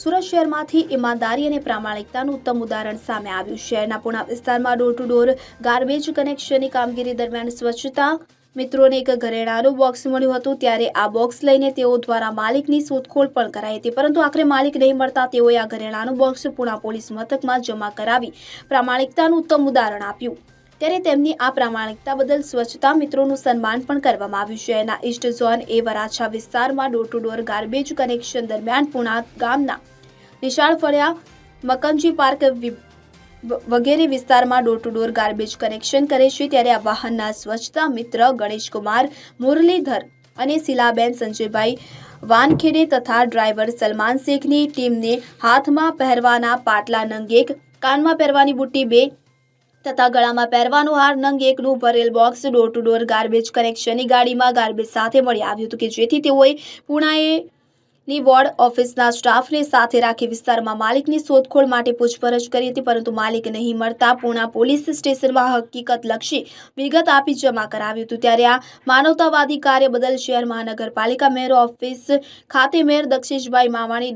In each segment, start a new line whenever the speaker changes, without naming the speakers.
સુરત શહેરમાંથી ઈમાનદારી અને પ્રામાણિકતાનું ઉત્તમ ઉદાહરણ સામે આવ્યું. શહેરના પુણા વિસ્તારમાં ડોર ટુ ડોર ગાર્બેજ કનેક્શનની કામગીરી દરમિયાન સ્વચ્છતા મિત્રોને એક ઘરેણાનું બોક્સ મળ્યું હતું. ત્યારે આ બોક્સ લઈને તેઓ દ્વારા માલિકની શોધખોળ પણ કરાઈ હતી. પરંતુ આખરે માલિક નહીં મળતા તેઓએ આ ઘરેણાનું બોક્સ પુણા પોલીસ મથકમાં જમા કરાવી પ્રામાણિકતાનું ઉત્તમ ઉદાહરણ આપ્યું. ત્યારે તેમની આ પ્રામાણિકતા બદલ સ્વચ્છતા મિત્રોનું સન્માન પણ કરવામાં આવ્યું. શહેરના ઈસ્ટ ઝોન એ વરાછા વિસ્તારમાં door to door garbage connection દરમિયાન પુણા ગામના નિશાળ ફળિયા, મકનજી પાર્ક વગેરે વિસ્તારમાં door to door garbage connection કરે છે. ત્યારે આ વાહનના સ્વચ્છતા મિત્ર ગણેશકુમાર મુરલીધર અને શિલાબેન સંજયભાઈ વાનખેડે તથા ડ્રાઈવર સલમાન શેખની ટીમને હાથમાં પહેરવાના પાટલા નંગ એક, કાનમાં પહેરવાની બુટ્ટી બે તથા ગળામાં પહેરવાનો હાર નંગ એકનું ભરેલ box door to door garbage કનેક્શનની ગાડીમાં ગાર્બેજ સાથે મળી આવ્યું હતું કે જેથી તેઓએ પુણાએ ની વોર્ડ ઓફિસના સ્ટાફને સાથે રાખી વિસ્તારમાં માલિકની શોધખોળ માટે પૂછપરછ કરી હતી, પરંતુ માલિક નહીં મળતા પૂના પોલીસ સ્ટેશનમાં હકીકત લક્ષી વિગત આપી જમા કરાવ્યું હતું. ત્યારે આ માનવતાવાદી કાર્ય બદલ શહેર મહાનગરપાલિકા મેયર ઓફિસ ખાતે mayor Daksheshbhai Mavani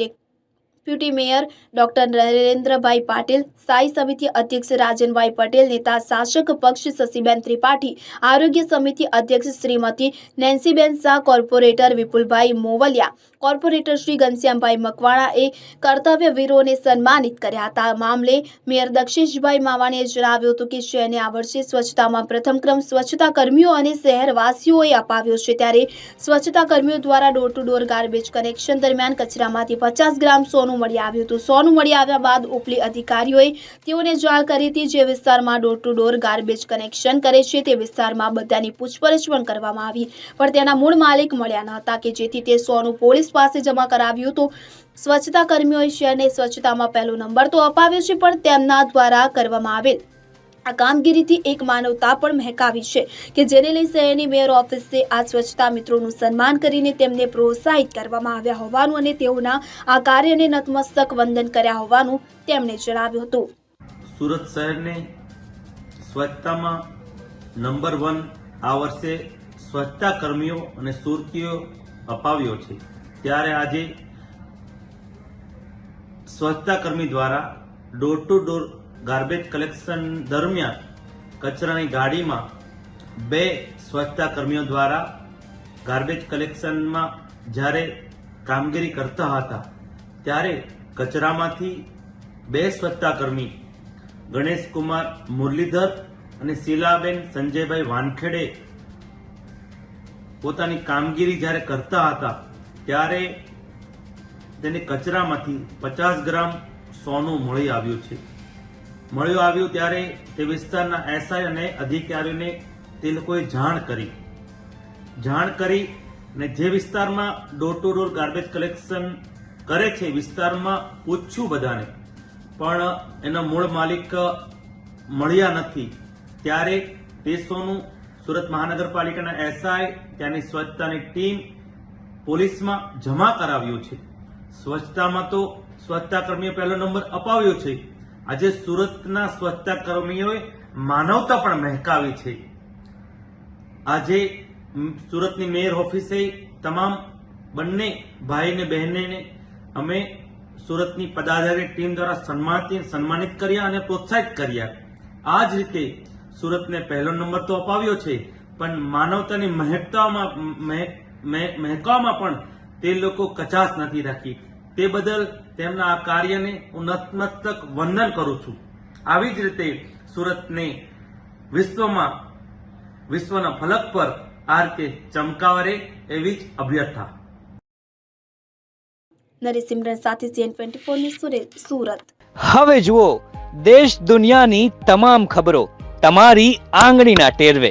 deputy mayor doctor Narendrabhai Patil, સ્થાયી સમિતિ અધ્યક્ષ રાજનભાઈ પટેલ, નેતા શાસક પક્ષ શશીબેન ત્રિપાઠી, આરોગ્ય સમિતિ અધ્યક્ષ શ્રીમતી નેન્સીબેન શાહ, કોર્પોરેટર વિપુલભાઈ મોવલિયા, કોર્પોરેટર શ્રી ઘનશ્યામભાઈ મકવાણાએ કર્તવ્ય વીરોને સન્માનિત કર્યા હતા. મામલે મેયર દક્ષેશભાઈ માવાણીએ જણાવ્યું હતું કે શહેરને આ વર્ષે સ્વચ્છતામાં પ્રથમ ક્રમ સ્વચ્છતા કર્મીઓ અને શહેરવાસીઓએ અપાવ્યો છે. ત્યારે સ્વચ્છતા કર્મીઓ દ્વારા door to door garbage connection દરમિયાન કચરામાંથી પચાસ ગ્રામ સોનું મળી આવ્યું હતું. સોનું મળી આવ્યા બાદ ઉપલી અધિકારીઓએ તેઓને જાણ કરી હતી જે વિસ્તારમાં door to door garbage connection કરે છે તે વિસ્તારમાં બધાની પૂછપરછ પણ કરવામાં આવી. પણ તેના મૂળ માલિક મળ્યા ન હતા કે જેથી તે સોનું પોલીસ પાસે જમા કરાવ્યું હતું. સ્વચ્છતા કર્મીઓએ શહેરને સ્વચ્છતામાં પહેલો નંબર તો અપાવ્યો છે, પણ તેમના દ્વારા કરવામાં આવેલ આ કામગીરીથી એક માનવતા પણ મહેકાવી છે કે જેને લઈ શહેરની મેયર ઓફિસે આ સ્વચ્છતા મિત્રોનું સન્માન કરીને તેમને પ્રોત્સાહિત કરવામાં આવ્યા હોવાનું અને તેઓના આ કાર્યને નતમસ્તક વંદન કર્યા હોવાનું તેમણે જણાવ્યું હતું.
સુરત શહેરને સ્વચ્છતામાં નંબર વન આ વર્ષે સ્વચ્છતા કર્મીઓ અને સુરતીઓ અપાવ્યો છે. ત્યારે આજે સ્વચ્છતા કર્મી દ્વારા door to door garbage collection દરમિયાન કચરાની ગાડીમાં બે સ્વચ્છતા કર્મીઓ દ્વારા ગાર્બેજ કલેક્શનમાં જ્યારે કામગીરી કરતા હતા, ત્યારે કચરામાંથી બે સ્વચ્છતા કર્મી ગણેશકુમાર મુરલીધર અને શીલાબેન સંજયભાઈ વાનખેડે પોતાની કામગીરી જ્યારે કરતા હતા, ત્યારે તેને કચરામાંથી પચાસ ગ્રામ સોનું મળી આવ્યું છે. મળ્યું આવ્યું ત્યારે તે વિસ્તારના એસઆઈ અને અધિકારીઓને તે લોકોએ જાણ કરી. જાણ કરી અને જે વિસ્તારમાં door to door garbage collection કરે છે વિસ્તારમાં પૂછ્યું બધાને. પણ એના મૂળ માલિક મળ્યા નથી. ત્યારે તે સોનું સુરત મહાનગરપાલિકાના એસઆઈ, ત્યાંની સ્વચ્છતાની ટીમ પોલીસમાં જમા કરાવ્યું છે. સ્વચ્છતામાં તો સ્વચ્છતા કર્મીએ પહેલો નંબર અપાવ્યો છે. આજે સુરતના સ્વચ્છતા કર્મીઓએ માનવતા પણ મહેકાવી છે. આજે સુરતની મેયર ઓફિસે તમામ બંને ભાઈ ને બહેનને અમે સુરતની પદાધારી ટીમ દ્વારા સન્માનિત સન્માનિત કર્યા અને પ્રોત્સાહિત કર્યા. આ જ રીતે સુરતને પહેલો નંબર તો અપાવ્યો છે, પણ માનવતાની મહેકતામાં મહે- મહે- મહેકવામાં પણ તે લોકો કચાશ નથી રાખી. તે બદલ તેમના આ કાર્યને હું નતમસ્તક વંદન કરું છું. આવી જ રીતે સુરતને વિશ્વમાં વિશ્વના ફલક પર આ રીતે ચમકાવરે એવી જ અભ્યર્થા.
નરેશ સિમરન સાથે સીએન ટ્વેન્ટી ફોર સુરત.
હવે જુઓ દેશ દુનિયાની તમામ ખબરો તમારી આંગળીના ટેરવે.